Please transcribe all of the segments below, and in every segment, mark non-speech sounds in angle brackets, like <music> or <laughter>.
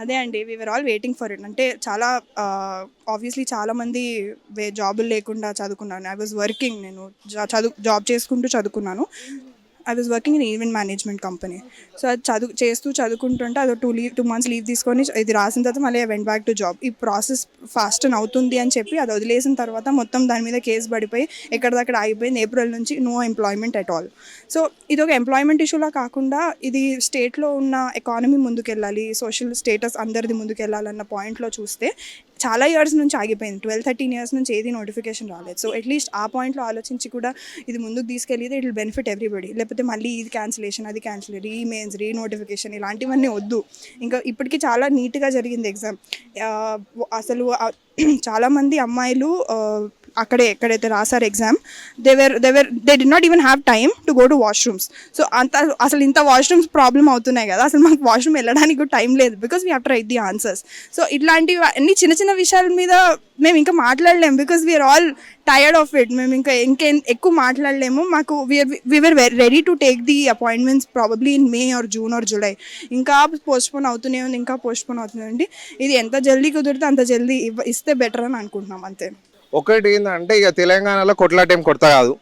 అదే అండి we are all waiting for it అంటే చాలా ఆబ్వియస్లీ చాలా మంది వే జాబులు లేకుండా చదువుకున్నాను. ఐ వాజ్ వర్కింగ్ నేను జా- చదువు జాబ్ చేసుకుంటూ చదువుకున్నాను. I was working in event management company so అది చదువు చేస్తూ చదువుకుంటుంటే అది two leave two months leave తీసుకొని ఇది రాసిన తర్వాత మళ్ళీ వెంట్ బ్యాక్ టు జాబ్ ఈ ప్రాసెస్ ఫాస్ట్ అవుతుంది అని చెప్పి అది వదిలేసిన తర్వాత మొత్తం దాని మీద కేసు పడిపోయి ఎక్కడిదక్కడ అయిపోయింది ఏప్రిల్ నుంచి no employment at all so ఇది ఒక ఎంప్లాయ్మెంట్ ఇష్యూలా కాకుండా ఇది స్టేట్లో ఉన్న ఎకానమీ ముందుకెళ్ళాలి సోషల్ స్టేటస్ అందరిది ముందుకెళ్ళాలన్న పాయింట్లో చూస్తే చాలా ఇయర్స్ నుంచి ఆగిపోయింది. ట్వెల్వ్ థర్టీన్ ఇయర్స్ నుంచి ఏది నోటిఫికేషన్ రాలేదు. సో అట్లీస్ట్ ఆ పాయింట్లో ఆలోచించి కూడా ఇది ముందుకు తీసుకెళ్ళితే ఇట్ విల్ బెనిఫిట్ ఎవ్రీబడి లేకపోతే మళ్ళీ ఇది క్యాన్సిలేషన్ అది క్యాన్సిల్ రీమెయిన్స్ రీ నోటిఫికేషన్ ఇలాంటివన్నీ వద్దు. ఇంకా ఇప్పటికీ చాలా నీట్గా జరిగింది ఎగ్జామ్ అసలు <clears throat> చాలామంది అమ్మాయిలు అక్కడే ఎక్కడైతే రాశారు exam they were they were they did not even have time to go to washrooms so అంత అసలు ఇంత వాష్రూమ్స్ ప్రాబ్లం అవుతున్నాయి కదా అసలు మాకు వాష్రూమ్ వెళ్ళడానికి టైం లేదు because we have to write the answers so ఇట్లాంటివి అన్ని చిన్న చిన్న విషయాల మీద మేము ఇంకా మాట్లాడలేము because we are all tired of it మేము ఇంకా ఇంకేం ఎక్కువ మాట్లాడలేము. మాకు we are ready to take the appointments probably in May or June or July ఇంకా పోస్ట్పోన్ అవుతూనే ఉంది ఇంకా పోస్ట్పోన్ అవుతుంది ఇది ఎంత జల్దీ కుదిరితే అంత జల్దీ ఇస్తే బెటర్ అని అనుకుంటున్నాం అంతే. ఒకటి ఏంటంటే ఇక తెలంగాణలో కొట్లాటేం కొత్త కాదు.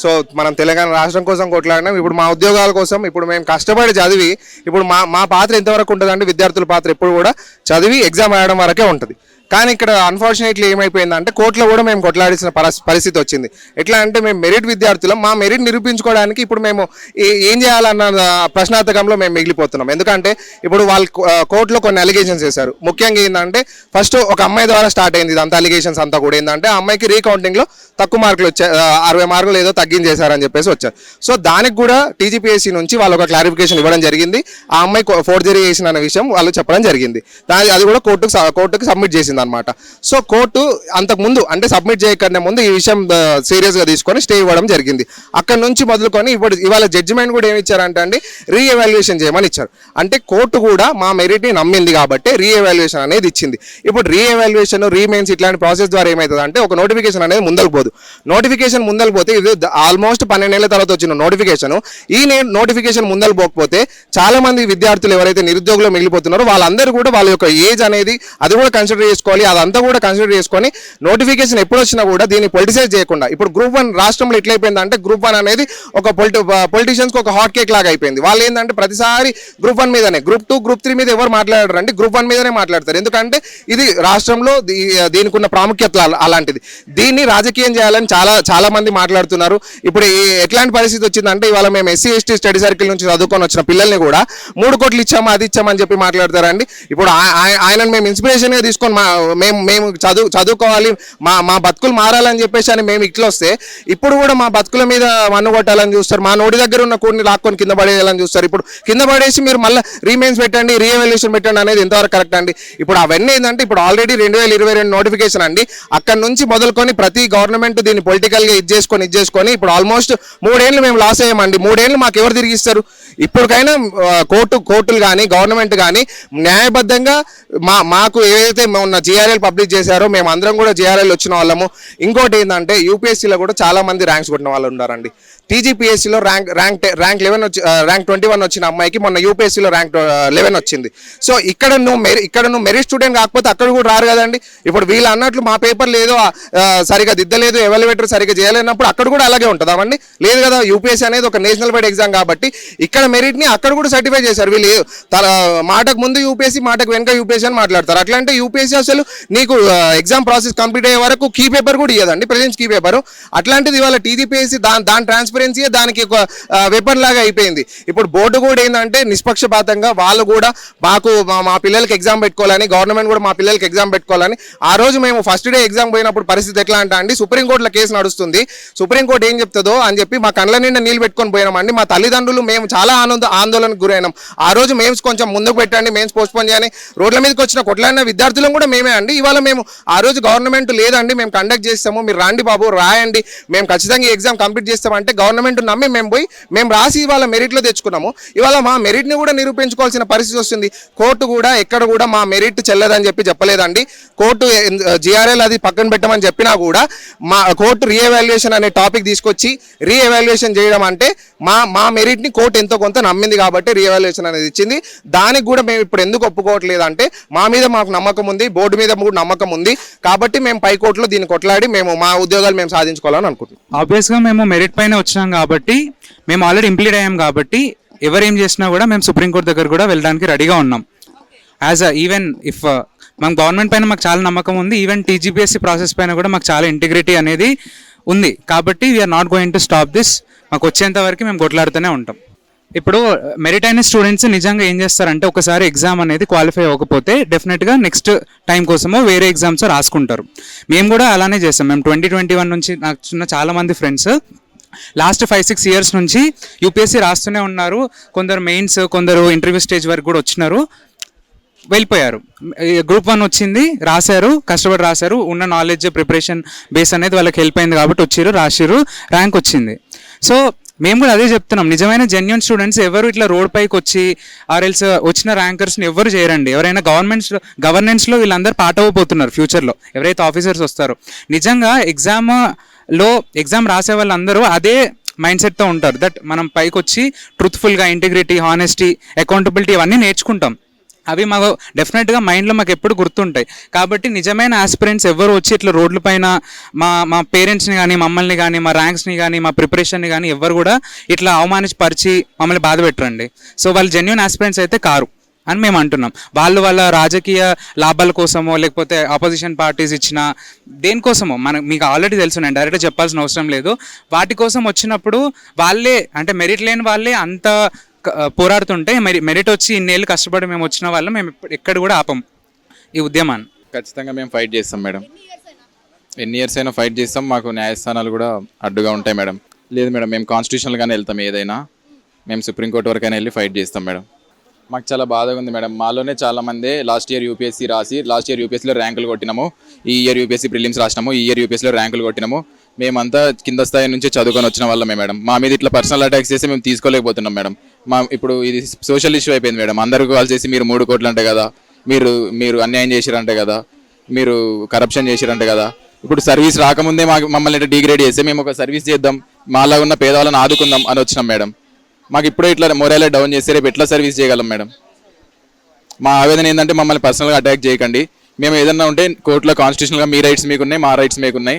సో మనం తెలంగాణ రాష్ట్రం కోసం కొట్లాడినాం. ఇప్పుడు మా ఉద్యోగాల కోసం ఇప్పుడు మేము కష్టపడి చదివి ఇప్పుడు మా మా పాత్ర ఎంతవరకు ఉంటుందంటే విద్యార్థుల పాత్ర ఎప్పుడు కూడా చదివి ఎగ్జామ్ రాయడం వరకే ఉంటుంది. కానీ ఇక్కడ అన్ఫార్చునేట్లీ ఏమైపోయిందంటే కోర్టులో కూడా మేము కొట్లాడాల్సిన పరిస్థితి వచ్చింది. ఎట్లా అంటే మేము మెరిట్ విద్యార్థులం మా మెరిట్ నిరూపించుకోవడానికి ఇప్పుడు మేము ఏం చేయాలన్న ప్రశ్నార్థకంలో మేము మిగిలిపోతున్నాం. ఎందుకంటే ఇప్పుడు వాళ్ళు కోర్టులో కొన్ని అలిగేషన్స్ చేశారు. ముఖ్యంగా ఏంటంటే ఫస్ట్ ఒక అమ్మాయి ద్వారా స్టార్ట్ అయింది ఇదంతా అలిగేషన్స్ అంతా కూడా. ఏంటంటే ఆ అమ్మాయికి రీకౌంటింగ్లో తక్కువ మార్కులు వచ్చాయి అరవై మార్కులు ఏదో తగ్గించేశారని చెప్పేసి వచ్చారు. సో దానికి కూడా టీజీపీఎస్సీ నుంచి వాళ్ళు ఒక క్లారిఫికేషన్ ఇవ్వడం జరిగింది. ఆ అమ్మాయి ఫోర్జరీ చేసిన అనే విషయం వాళ్ళు చెప్పడం జరిగింది. దాని అది కూడా కోర్టుకు కోర్టుకు సబ్మిట్ చేసింది. అనమాట సో కోర్టు అంతకు ముందు అంటే సబ్మిట్ చేయకనే ముందు ఈ విషయం సీరియస్గా తీసుకొని స్టే ఇవ్వడం జరిగింది. అక్కడ నుంచి మొదలుకొని ఇప్పుడు ఇవాళ జడ్జిమెంట్ కూడా ఏమి ఇచ్చారంటే అండి రీఎవాల్యుయేషన్ చేయమని ఇచ్చారు. అంటే కోర్టు కూడా మా మెరిట్ని నమ్మింది కాబట్టి రీఎవాల్యుయేషన్ అనేది ఇచ్చింది. ఇప్పుడు రీఎవాల్యుయేషన్ రీమెయిన్స్ ఇట్లాంటి ప్రాసెస్ ద్వారా ఏమవుతుంది అంటే ఒక నోటిఫికేషన్ అనేది ముందరకు పోదు. నోటిఫికేషన్ ముందరకు పోతే ఇది ఆల్మోస్ట్ పన్నెండేళ్ళ తర్వాత వచ్చిన నోటిఫికేషన్. ఈ నోటిఫికేషన్ ముందలు పోకపోతే చాలా మంది విద్యార్థులు ఎవరైతే నిరుద్యోగులు మిగిలిపోతున్నారో వాళ్ళందరూ కూడా వాళ్ళ యొక్క ఏజ్ అనేది అది కూడా కన్సిడర్ చేసుకోవాలి అదంతా కూడా కన్సిడర్ చేసుకొని నోటిఫికేషన్ ఎప్పుడు వచ్చినా కూడా దీన్ని పొలిటిసైజ్ చేయకుండా. ఇప్పుడు గ్రూప్ వన్ రాష్ట్రంలో ఎట్లయిపోయింది అంటే గ్రూప్ వన్ అనేది ఒక పొలిటి పొలిటీషియన్స్కి ఒక హాట్ కేక్ లాగా అయిపోయింది. వాళ్ళు ఏంటంటే ప్రతిసారి గ్రూప్ వన్ మీదనే గ్రూప్ టూ గ్రూప్ త్రీ మీద ఎవరు మాట్లాడరు అంటే గ్రూప్ వన్ మీదనే మాట్లాడతారు. ఎందుకంటే ఇది రాష్ట్రంలో దీ- దీనికి ఉన్న ప్రాముఖ్యత అలాంటిది. దీన్ని రాజకీయం చేయాలని చాలా చాలా మంది మాట్లాడుతున్నారు. ఇప్పుడు ఎట్లాంటి పరిస్థితి వచ్చిందంటే ఇవాళ మేము ఎస్సీ ఎస్టీ స్టడీ సర్కిల్ నుంచి చదువుకొని వచ్చిన పిల్లల్ని కూడా మూడు కోట్లు ఇచ్చాము అది ఇచ్చామని చెప్పి మాట్లాడతారండి. ఇప్పుడు ఆ- ఆయనను మేము ఇన్స్పిరేషన్గా తీసుకొని మా మేము మేము చదువు చదువుకోవాలి మా మా బతుకులు మారాలని చెప్పేసి అని మేము ఇట్లా వస్తే ఇప్పుడు కూడా మా బతుకుల మీద మన్ను కొట్టాలని చూస్తారు మా నోటి దగ్గర ఉన్న కొన్ని లాక్కొని కింద పడేయాలని చూస్తారు. ఇప్పుడు కింద పడేసి మీరు మళ్ళీ రీమెయిన్స్ పెట్టండి రీఎవల్యూషన్ పెట్టండి అనేది ఎంతవరకు కరెక్ట్ అండి? ఇప్పుడు అవన్నీ ఏంటంటే ఇప్పుడు ఆల్రెడీ రెండు వేల ఇరవై రెండు నోటిఫికేషన్ అండి. అక్కడ నుంచి మొదలుకొని ప్రతి గవర్నమెంట్ దీన్ని పొలిటికల్గా ఇది చేసుకొని ఇది చేసుకొని ఇప్పుడు ఆల్మోస్ట్ మూడేళ్ళు మేము లాస్ అయ్యామండి. మూడేళ్ళు మాకు ఎవరు తిరిగిస్తారు ఇప్పటికైనా కోర్టు కోర్టులు కానీ గవర్నమెంట్ కానీ న్యాయబద్ధంగా మా మాకు ఏదైతే ఉన్న జిఆర్ఎల్ పబ్లిష్ చేశారో మేము అందరం కూడా జిఆర్ఎల్ వచ్చిన వాళ్ళము. ఇంకోటి ఏంటంటే యూపీఎస్సీలో కూడా చాలా మంది ర్యాంక్స్ కొట్టిన వాళ్ళు ఉన్నారండి. టీజీపీఎస్సీలో ర్యాంక్ ర్యాంక్ ర్యాంక్ లెవెన్ వచ్చి ర్యాంక్ ట్వంటీ వన్ వచ్చిన అమ్మాయికి మొన్న యూపీఎస్సీలో ర్యాంక్ లెవెన్ వచ్చింది. సో ఇక్కడ నువ్వు మెరి ఇక్కడ నువ్వు మెరిట్ స్టూడెంట్ కాకపోతే అక్కడ కూడా రారు కదండి. ఇప్పుడు వీళ్ళు అన్నట్లు మా పేపర్ లేదు సరిగా దిద్దలేదు ఎవాల్యుయేటర్ సరిగా చేయలేనప్పుడు అక్కడ కూడా అలాగే ఉంటుంది లేదు కదా యూపీఎస్సీ అనేది ఒక నేషనల్ వైడ్ ఎగ్జామ్ కాబట్టి ఇక్కడ మెరిట్ని అక్కడ కూడా సర్టిఫై చేశారు. వీళ్ళు తల మాటకు ముందు యూపీఎస్సీ మాటకు వెనక యూపీఎస్సీ అని మాట్లాడతారు. అట్లా అంటే యూపీఎస్సీ అసలు నీకు ఎగ్జామ్ ప్రాసెస్ కంప్లీట్ అయ్యే వరకు కీ పేపర్ కూడా ఇవ్వదండి ప్రెజెంట్స్ కీ పేపర్ అట్లాంటిది ఇవాళ టీజీపీఎస్సీ దాని దాని ట్రాన్స్పరెన్సీ దానికి ఒక వెపన్ లాగా అయిపోయింది. ఇప్పుడు బోర్డు కూడా ఏంటంటే నిష్పక్షపాతంగా వాళ్ళు కూడా మాకు మా- పిల్లలకి ఎగ్జామ్ పెట్టుకోవాలని గవర్నమెంట్ కూడా మా పిల్లలకి ఎగ్జామ్ పెట్టుకోవాలని ఆ రోజు మేము ఫస్ట్ డే ఎగ్జామ్ పోయినప్పుడు పరిస్థితి ఎట్లా అంటే అండి సుప్రీంకోర్టులో కేసు నడుస్తుంది. సుప్రీంకోర్టు ఏం చెప్తుందో అని చెప్పి మా కళ్ళ నిండా నీళ్ళు పెట్టుకొని పోయినామండి. మా తల్లిదండ్రులు మేము చాలా ఆనంద ఆందోళనకు గురైనాం. ఆ రోజు మేము కొంచెం ముందుకు పెట్టండి మేము పోస్ట్పోన్ చేయని రోడ్ల మీదకి వచ్చిన కొట్లాడిన విద్యార్థులను కూడా మేము అండి. ఇవాళ మేము ఆ రోజు గవర్నమెంట్ లేదండి. మేము కండక్ట్ చేస్తాము. మీరు రండి బాబు రాయండి. మేము ఖచ్చితంగా ఎగ్జామ్ కంప్లీట్ చేస్తామంటే గవర్నమెంట్ నమ్మి మేము పోయి మేము రాసి ఇవాళ మెరిట్లో తెచ్చుకున్నాము. ఇవాళ మా మెరిట్ని కూడా నిరూపించుకోవాల్సిన పరిస్థితి వస్తుంది. కోర్టు కూడా ఎక్కడ కూడా మా మెరిట్ చెల్లదని చెప్పి చెప్పలేదండి. కోర్టు జిఆర్ఎల్ అది పక్కన పెట్టమని చెప్పినా కూడా మా కోర్టు రీఎవాల్యుయేషన్ అనే టాపిక్ తీసుకొచ్చి రీఎవాల్యుయేషన్ చేయడం అంటే మా మా మెరిట్ని కోర్టు ఎంతో కొంత నమ్మింది కాబట్టి రీఎవాల్యుయేషన్ అనేది ఇచ్చింది. దానికి కూడా మేము ఇప్పుడు ఎందుకు ఒప్పుకోవట్లేదు అంటే మా మీద మాకు నమ్మకం ఉంది. బోర్డు మీద కూడా నమ్మకం ఉంది. కాబట్టి మేము పై దీన్ని కొట్లాడి మేము మా ఉద్యోగాలు మేము సాధించుకోవాలని అనుకుంటున్నాం. ఆబ్వియస్గా మేము మెరిట్ పైన వచ్చినాం కాబట్టి మేము ఆల్రెడీ ఇంప్లీడ్ అయ్యాం కాబట్టి ఎవరేం చేసినా కూడా మేము సుప్రీంకోర్టు దగ్గర కూడా వెళ్ళడానికి రెడీగా ఉన్నాం. యాజ్ అ ఈవెన్ ఇఫ్ మన గవర్నమెంట్ పైన మాకు చాలా నమ్మకం ఉంది ఈవెన్ టీజీపీఎస్సీ ప్రాసెస్ పైన కూడా మాకు చాలా ఇంటిగ్రిటీ అనేది ఉంది. కాబట్టి we are not going to stop this మాకు వచ్చేంత వరకు మేము కొట్లాడుతూనే ఉంటాం. ఇప్పుడు uh, మెరిట్ అయిన స్టూడెంట్స్ నిజంగా ఏం చేస్తారంటే ఒకసారి ఎగ్జామ్ అనేది క్వాలిఫై అవ్వకపోతే డెఫినెట్గా నెక్స్ట్ టైం కోసమో వేరే ఎగ్జామ్స్ రాసుకుంటారు. మేము కూడా అలానే చేస్తాం మేము ట్వంటీ ట్వంటీ వన్ నుంచి నాకు చిన్న చాలామంది friends last five six years నుంచి యూపీఎస్సీ రాస్తూనే ఉన్నారు. కొందరు మెయిన్స్ కొందరు ఇంటర్వ్యూ స్టేజ్ వరకు కూడా వచ్చినారు. వెళ్ళిపోయారు. గ్రూప్ వన్ వచ్చింది రాశారు కష్టపడి రాశారు. ఉన్న నాలెడ్జ్ ప్రిపరేషన్ బేస్ అనేది వాళ్ళకి హెల్ప్ అయింది కాబట్టి వచ్చారు రాసిరు ర్యాంక్ వచ్చింది. సో మేము కూడా అదే చెప్తున్నాం. నిజమైన జెన్యున్ స్టూడెంట్స్ ఎవరు ఇట్లా రోడ్ పైకి వచ్చి ఆర్ఎల్స్ వచ్చిన ర్యాంకర్స్ని ఎవరు చేయరండి. ఎవరైనా గవర్నమెంట్స్ గవర్నెన్స్లో వీళ్ళందరూ పాట అవ్వబోతున్నారు ఫ్యూచర్లో ఎవరైతే ఆఫీసర్స్ వస్తారో. నిజంగా ఎగ్జామ్లో ఎగ్జామ్ రాసే వాళ్ళందరూ అదే మైండ్ సెట్తో ఉంటారు. దట్ మనం పైకి వచ్చి ట్రూత్ఫుల్గా ఇంటిగ్రిటీ హానెస్టీ అకౌంటబిలిటీ అవన్నీ నేర్చుకుంటాం. అవి మాకు డెఫినెట్గా మైండ్లో మాకు ఎప్పుడు గుర్తుంటాయి. కాబట్టి నిజమైన ఆస్పిరెంట్స్ ఎవరు వచ్చి ఇట్లా రోడ్ల పైన మా మా పేరెంట్స్ని కానీ మమ్మల్ని కానీ మా ర్యాంక్స్ని కానీ మా ప్రిపరేషన్ని కానీ ఎవరు కూడా ఇట్లా అవమానించపరిచి మమ్మల్ని బాధ పెట్టరండి. సో వాళ్ళు జెన్యున్ ఆస్పిరెంట్స్ అయితే కారు అని మేము అంటున్నాం. వాళ్ళు వాళ్ళ రాజకీయ లాభాల కోసమో లేకపోతే ఆపోజిషన్ పార్టీస్ ఇచ్చిన దేనికోసమో మనకు మీకు ఆల్రెడీ తెలుసు నేను డైరెక్ట్గా చెప్పాల్సిన అవసరం లేదు. వాటి కోసం వచ్చినప్పుడు వాళ్ళే అంటే మెరిట్ లేని వాళ్ళే అంత పోరాడుతుంటే మరి మెరిట్ వచ్చి ఇన్నేళ్ళు కష్టపడి మేము వచ్చిన వాళ్ళు మేము ఎక్కడ కూడా ఆపం ఈ ఉద్యమాన్ని. ఖచ్చితంగా మేము ఫైట్ చేస్తాం మేడం. ఎన్ని ఇయర్స్ అయినా ఫైట్ చేస్తాం మాకు న్యాయస్థానాలు కూడా అడ్డుగా ఉంటాయి మేడం. లేదు మేడం మేము కాన్స్టిట్యూషనల్గానే వెళ్తాం ఏదైనా. మేము సుప్రీంకోర్టు వరకైనా వెళ్ళి ఫైట్ చేస్తాం మేడం. మాకు చాలా బాధగా ఉంది మేడం. మాలోనే చాలా మంది లాస్ట్ ఇయర్ యూపీఎస్సీ రాసి లాస్ట్ ఇయర్ యూపీఎస్సీలో ర్యాంకులు కొట్టినాము. ఈ ఇయర్ యూపీఎస్సీ ప్రిలిమ్స్ రాసినాము ఈ ఇయర్ యూపీఎస్సీలో ర్యాంకులు కొట్టినాము. మేమంతా కింద స్థాయి నుంచి చదువుకొని వచ్చిన వాళ్ళమే మేడం. మా మీద ఇట్లా పర్సనల్ అటాక్స్ చేసి మేము తీసుకోలేకపోతున్నాం మేడం. మా ఇప్పుడు ఇది సోషల్ ఇష్యూ అయిపోయింది మేడం. అందరూ కాల్ చేసి మీరు మూడు కోట్లు అంటే కదా మీరు మీరు అన్యాయం చేసిరంటే కదా మీరు కరప్షన్ చేసిరంటే కదా ఇప్పుడు సర్వీస్ రాకముందే మాకు మమ్మల్ని ఇట్లా డిగ్రేడ్ చేస్తే మేము ఒక సర్వీస్ చేద్దాం మాలా ఉన్న పేదవాళ్ళని ఆదుకుందాం అని వచ్చినాం మేడం. మాకు ఇప్పుడే ఇట్లా మొరైలా డౌన్ చేస్తే రేపు ఎట్లా సర్వీస్ చేయగలం మేడం? మా ఆవేదన ఏంటంటే మమ్మల్ని పర్సనల్గా అటాక్ చేయకండి. మేము ఏదన్నా ఉంటే కోర్టులో కాన్స్టిట్యూషన్గా మీ రైట్స్ మీకు ఉన్నాయి మా రైట్స్ మీకు ఉన్నాయి